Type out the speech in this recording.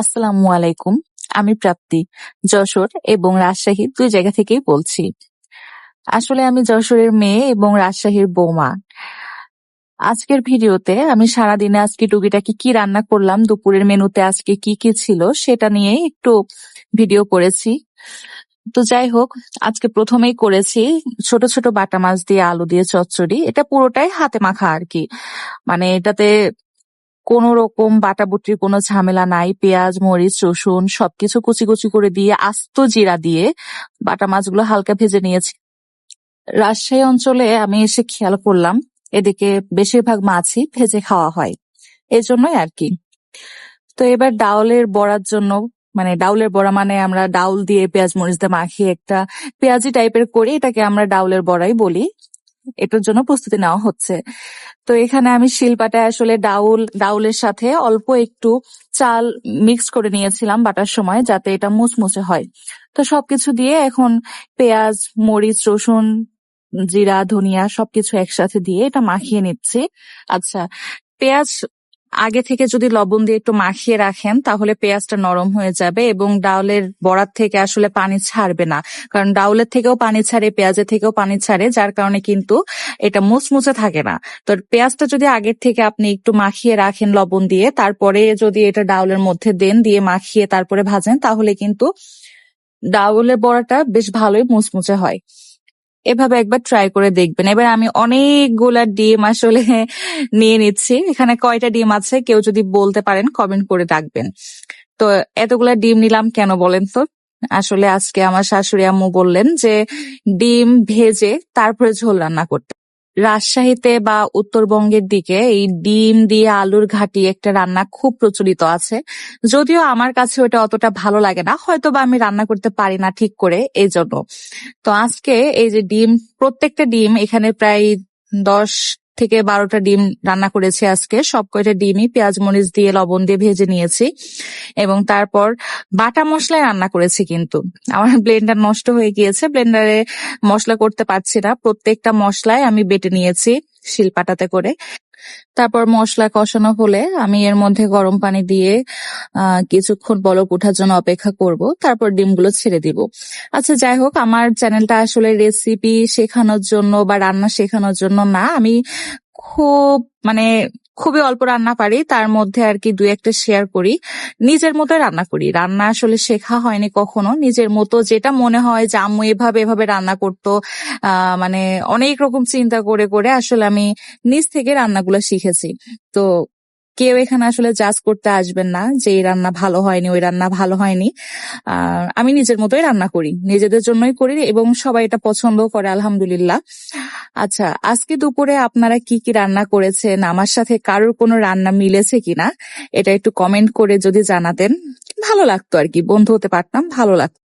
আসসালামু আলাইকুম, আমি প্রাপ্তি, যশোর এবং রাজশাহী দুই জায়গা থেকেই বলছি। আসলে আমি যশোরের মেয়ে এবং রাজশাহীর বৌমা। আজকের ভিডিওতে আমি সারাদিনে আজকে টুকিটাকি কি রান্না করলাম, দুপুরের মেনুতে আজকে কি কি ছিল সেটা নিয়ে একটু ভিডিও করেছি। তো যাই হোক, আজকে প্রথমেই করেছি ছোট ছোট বাটা মাছ দিয়ে আলু দিয়ে চচ্চড়ি। এটা পুরোটাই হাতে মাখা আর কি। মানে এটাতে কোন রকম বাটাবুটির কোনো ঝামেলা নাই, পেঁয়াজ, মরিচ, রসুন সবকিছু কুচি কুচি করে দিয়ে আস্ত জিরা দিয়ে বাটা মাছগুলো হালকা ভেজে নিয়েছি। রাজশাহী অঞ্চলে আমি এসে খেয়াল করলাম, এদিকে বেশিরভাগ মাছই ভেজে খাওয়া হয়। এই জন্যই আর কি। তো এবার ডাউলের বড়ার জন্য মানে ডাউলের বড়া মানে আমরা ডাউল দিয়ে পেঁয়াজ, মরিচ দিয়ে মাখিয়ে একটা পেঁয়াজি টাইপের করি এটাকে আমরা ডাউলের বড়াই বলি। এটার জন্য প্রস্তুতি নেওয়া হচ্ছে। তো এখানে আমি শিলপাটায় আসলে ডাউল, ডাউলের সাথে অল্প একটু চাল মিক্স করে নিয়েছিলাম বাটার সময় যাতে এটা মুচমুচে হয়। তো সবকিছু দিয়ে এখন পেঁয়াজ, মরিচ, রসুন, জিরা, ধনিয়া সবকিছু একসাথে দিয়ে এটা মাখিয়ে নিচ্ছি। আচ্ছা পেঁয়াজ আগে থেকে যদি লবণ দিয়ে একটু মাখিয়ে রাখেন, তাহলে পেঁয়াজটা নরম হয়ে যাবে এবং ডাউলের বড়ার থেকে আসলে পানি ছাড়বে না। কারণ ডাউলের থেকেও পানি ছাড়ে, পেঁয়াজের থেকেও পানি ছাড়ে, যার কারণে কিন্তু এটা মুচমুচে থাকে না। তো পেঁয়াজটা যদি আগের থেকে আপনি একটু মাখিয়ে রাখেন লবণ দিয়ে, তারপরে যদি এটা ডাউলের মধ্যে দেন, দিয়ে মাখিয়ে তারপরে ভাজেন, তাহলে কিন্তু ডাউলের বড়াটা বেশ ভালোই মুচমুচে হয়। এভাবে একবার ট্রাই করে দেখবেন। এবার আমি অনেকগুলা ডিম আসলে নিয়ে নিচ্ছি। এখানে কয়টা ডিম আছে কেউ যদি বলতে পারেন কমেন্ট করে রাখবেন। তো এতগুলা ডিম নিলাম কেন বলেন তো? আসলে আজকে আমার শাশুড়ি আম্মু বললেন যে, ডিম ভেজে তারপরে ঝোল রান্না করতে। রাজশাহীতে বা উত্তরবঙ্গের দিকে এই ডিম দিয়ে আলুর ঘাটি একটা রান্না খুব প্রচলিত আছে। যদিও আমার কাছে ওটা অতটা ভালো লাগে না হয়তো বা আমি রান্না করতে পারি না ঠিক করে এই জন্য তো আজকে এই যে ডিম, প্রত্যেকটা ডিম এখানে প্রায় দশ থেকে বারোটা ডিম রান্না করেছি আজকে। সব কয়টা ডিমই পেঁয়াজ, মরিচ দিয়ে লবণ দিয়ে ভেজে নিয়েছি। এবং তারপর বাটা মশলায় রান্না করেছি কিন্তু। আমার ব্লেন্ডার নষ্ট হয়ে গিয়েছে। ব্লেন্ডারে মশলা করতে পারছি না। প্রত্যেকটা মশলায় আমি বেটে নিয়েছি। শিলপাটাতে করে। তারপর মশলা কষানো হলে আমি এর মধ্যে গরম পানি দিয়ে কিছুক্ষণ বলক উঠার জন্য অপেক্ষা করব। তারপর ডিমগুলো ছেড়ে দিব। আচ্ছা যাই হোক, আমার চ্যানেলটা আসলে রেসিপি শেখানোর জন্য বা রান্না শেখানোর জন্য না, আমি খুব মানে খুবই অল্প রান্না পারি, তার মধ্যে আর কি দু একটা শেয়ার করি। নিজের মতো রান্না করি। রান্না আসলে শেখা হয়নি কখনো। নিজের মতো যেটা মনে হয় যে, আম্মু এভাবে এভাবে রান্না করতো। মানে অনেক রকম চিন্তা করে করে আসলে আমি নিজ থেকে রান্নাগুলো শিখেছি। তো কেউ এখানে আসলে জাজ করতে আসবেন না যে, এই রান্না ভালো হয়নি, ওই রান্না ভালো হয়নি। আমি নিজের মতোই রান্না করি। নিজেদের জন্যই করি এবং সবাই এটা পছন্দ করে, আলহামদুলিল্লাহ। আচ্ছা আজকে দুপুরে আপনারা কি কি রান্না করেছেন? আমার সাথে কারোর কোনো রান্না মিলেছে কিনা? এটা একটু কমেন্ট করে যদি জানাতেন, ভালো লাগতো আর কি। বন্ধু হতে পারতাম, ভালো লাগতো।